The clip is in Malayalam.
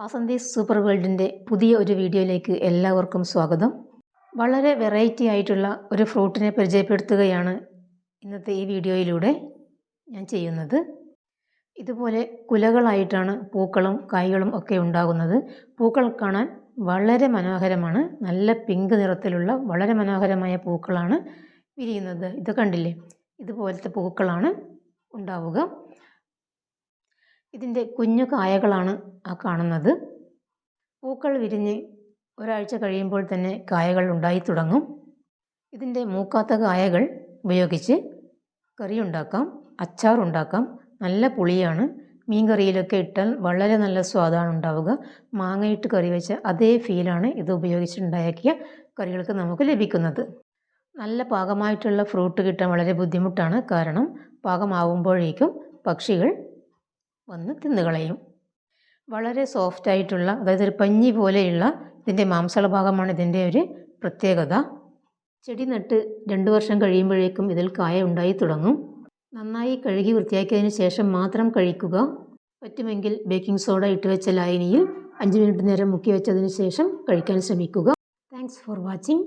വാസന്തി സൂപ്പർ വേൾഡിന്റെ പുതിയ ഒരു വീഡിയോയിലേക്ക് എല്ലാവർക്കും സ്വാഗതം. വളരെ വെറൈറ്റി ആയിട്ടുള്ള ഒരു ഫ്രൂട്ടിനെ പരിചയപ്പെടുത്തുകയാണ് ഇന്നത്തെ ഈ വീഡിയോയിലൂടെ ഞാൻ ചെയ്യുന്നത്. ഇതുപോലെ കുലകളായിട്ടാണ് പൂക്കളും കായ്കളും ഒക്കെ ഉണ്ടാകുന്നത്. പൂക്കൾ കാണാൻ വളരെ മനോഹരമാണ്. നല്ല പിങ്ക് നിറത്തിലുള്ള വളരെ മനോഹരമായ പൂക്കളാണ് വിരിയുന്നത്. ഇത് കണ്ടില്ലേ? ഇതുപോലത്തെ പൂക്കളാണ് ഉണ്ടാവുക. ഇതിന്റെ കുഞ്ഞു കായകളാണ് ആ കാണുന്നത്. പൂക്കൾ വിരിഞ്ഞ് ഒരാഴ്ച കഴിയുമ്പോൾ തന്നെ കായകൾ ഉണ്ടായി തുടങ്ങും. ഇതിന്റെ മൂക്കാത്ത കായകൾ ഉപയോഗിച്ച് കറി ഉണ്ടാക്കാം അച്ചാർ ഉണ്ടാക്കാം. നല്ല പുളിയാണ്. മീൻ കറിയിലൊക്കെ ഇട്ടാൽ വളരെ നല്ല സ്വാദാണ് ഉണ്ടാവുക. മാങ്ങയിട്ട് കറി വെച്ച അതേ ഫീലാണ് ഇത് ഉപയോഗിച്ചുണ്ടാക്കിയ കറികൾക്ക് നമുക്ക് ലഭിക്കുന്നത്. നല്ല പാകമായിട്ടുള്ള ഫ്രൂട്ട് കിട്ടാൻ വളരെ ബുദ്ധിമുട്ടാണ്. കാരണം പാകമാവുമ്പോഴേക്കും പക്ഷികൾ വന്ന് തിന്നുകളയും. വളരെ സോഫ്റ്റ് ആയിട്ടുള്ള അതായത് ഒരു പഞ്ഞി പോലെയുള്ള ഇതിന്റെ മാംസള ഭാഗമാണ് ഇതിന്റെ ഒരു പ്രത്യേകത. ചെടി നട്ട് രണ്ട് വർഷം കഴിയുമ്പോഴേക്കും ഇതിൽ കായ ഉണ്ടായി തുടങ്ങും. നന്നായി കഴുകി വൃത്തിയാക്കിയതിന് ശേഷം മാത്രം കഴിക്കുക. പറ്റുമെങ്കിൽ ബേക്കിംഗ് സോഡ ഇട്ട് വെച്ച ലായനിയിൽ അഞ്ച് മിനിറ്റ് നേരം മുക്കി വെച്ചതിന് ശേഷം കഴിക്കാൻ ശ്രമിക്കുക. Thanks for watching